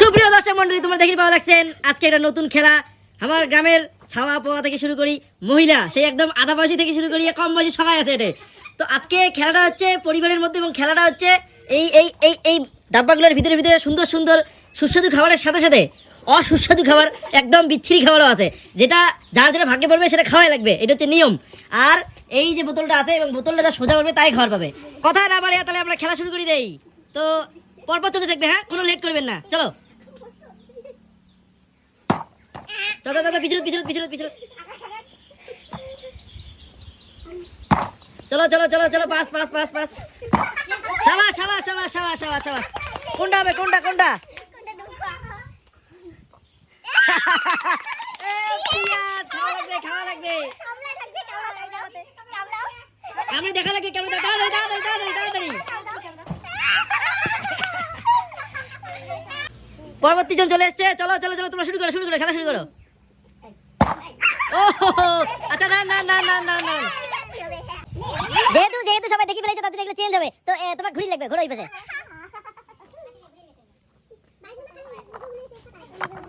সুপ্রিয় দর্শক মন্ডলী, তোমরা দেখি ভালো লাগছেন আজকে একটা নতুন খেলা। আমার গ্রামের ছাওয়া পোয়া থেকে শুরু করি, মহিলা, সেই একদম আধা বয়সী থেকে শুরু করি, কম বয়সী সবাই আছে এটা তো আজকে খেলাটা হচ্ছে পরিবারের মধ্যে এবং খেলাটা হচ্ছে এই এই এই এই ডাব্বাগুলোর ভিতরে ভিতরে সুন্দর সুন্দর সুস্বাদু খাবারের সাথে সাথে অসুস্বাদু খাবার, একদম বিচ্ছিরি খাবারও আছে। যেটা যার যেটা ভাগ্যে পড়বে সেটা খাওয়াই লাগবে, এটা হচ্ছে নিয়ম। আর এই যে বোতলটা আছে এবং বোতলটা যা সোজা করবে তাই খাওয়ার পাবে। কথা না বাড়িয়া তাহলে আমরা খেলা শুরু করি দেই। তো পরপর চলতে থাকবে হ্যাঁ? কোনো লেট করবেন না। চলো। চলো চলো পিছনে পিছনে পিছনে পিছনে। চলো চলো চলো চলো পাস পাস পাস পাস। সাবাস সাবাস সাবাস সাবাস সাবাস সাবাস। কোনটা হবে কোনটা কোনটা? খাওয়া লাগবে খাওয়া লাগবে। আমি দেখা লাগে কেমন তাড়াতাড়ি তাড়াতাড়ি তাড়াতাড়ি তাড়াতাড়ি। পরবর্তী জন চলে এসছে। চলো চলো চলো তোমরা শুরু করো শুরু করো খেলা শুরু করো। ও হো, আচ্ছা না না না না না না। যেহেতু যেহেতু সবাই দেখি ফেলেছে তাদের এগুলো চেঞ্জ হবে। তো তোমার ঘুরি লাগবে ঘোরো ওই পাশে।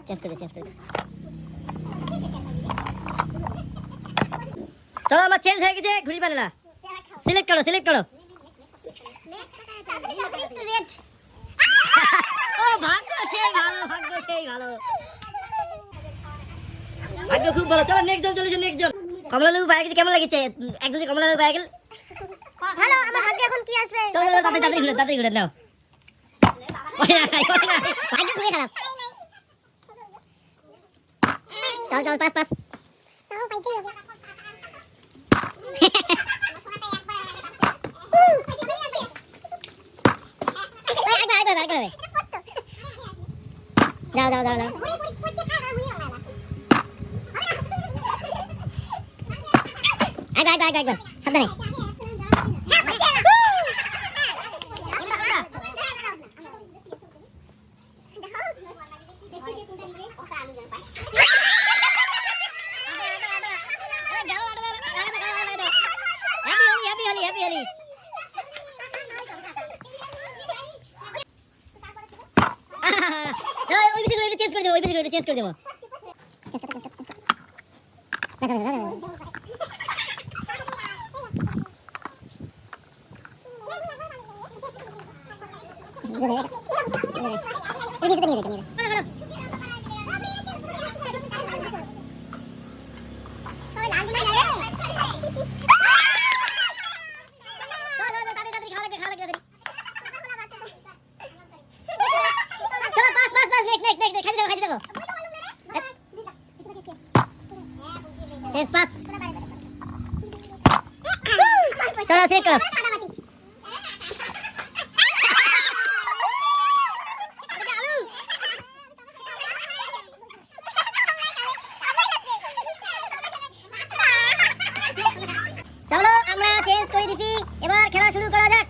চেঞ্জ করে চেঞ্জ করে চলো আমার চেঞ্জ হয়ে গেছে ঘুরি পালে না সিলেক্ট করো। সিলেক্ট করো। ও ভাগ্য সেই ভালো ভাগ্য সেই ভালো। ভাগ্য খুব ভালো। চলো নেক্সট জন চলে নেক্সট জন। কমলা লেবু পায়ে গেছে কেমন লেগেছে? একজন কমলা লেবু পায়ে গেল। ভালো আমার ভাগ্যে এখন কি আসবে? চলো চলো তাড়াতাড়ি তাড়াতাড়ি ঘুরে তাড়াতাড়ি ঘুরে নাও। ভাগ্য খুবই খারাপ চল চল পাস পাস। যাও যাও যাও যাও। হ্যাপি হলি ওই বিষয়গুলো একটু চেঞ্জ করে দেবো ওই বিষয়গুলো একটু চেঞ্জ করে দেবো। চলো pass pass pass next next next খাইতে দেবো খাইতে দেবো চেঞ্জ পাস চলো সিলেক্ট করো চলো আমরা দিছি। এবার খেলা শুরু করা যাক।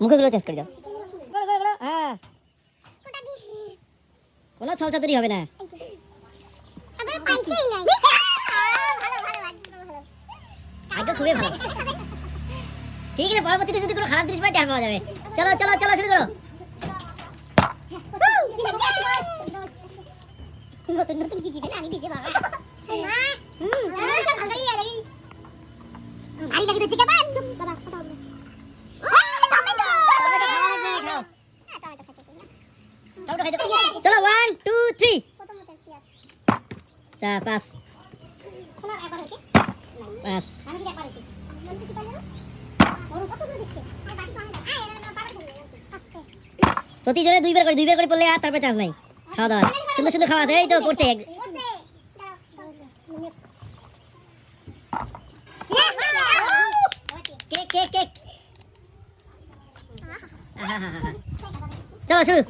মুখগুলো করে হ্যাঁ। কোনো ছলচাতুরি হবে না ভাগ্য খুবই ভালো। ঠিক আছে পরবর্তীতে যদি কোনো খারাপ জিনিস পাই টের পাওয়া যাবে। চলো চলো চলো শুরু করো। নতুন নতুন কি দিবেন আমি দিতে বাবা। হুম লাগে তো চিকা বান বাবা কথা বলব টমেটো! খাওয়া লাগবে, খাও। টমেটো খাইতে চলো ওয়ান টু থ্রি চা পাঁচ। পাঁচ। প্রতিজনে দুইবার করে দুইবার করে পড়লে আর তারপরে চান্স নাই। খাওয়া দাওয়া। সুন্দর সুন্দর খাওয়া দেয় এই তো, করছে। চলো, শুরু।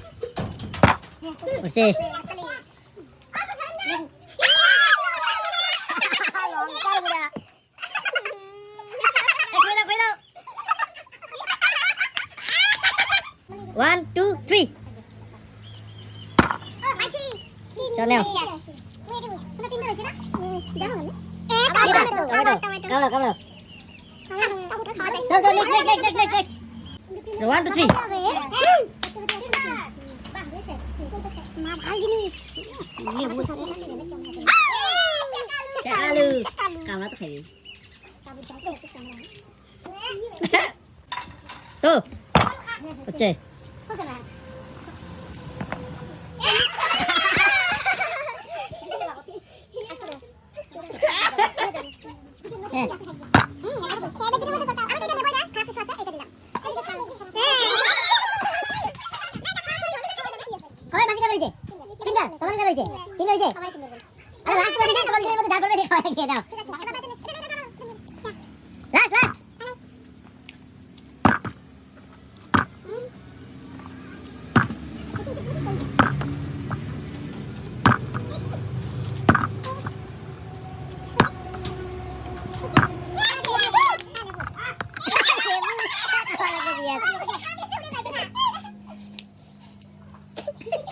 করছে লঙ্কার গুঁড়া। এই, খুলে দাও, খুলে দাও। ওয়ান টু থ্রি চল ওয়ান টু থ্রি কামড়া তো খাইবি তো হচ্ছে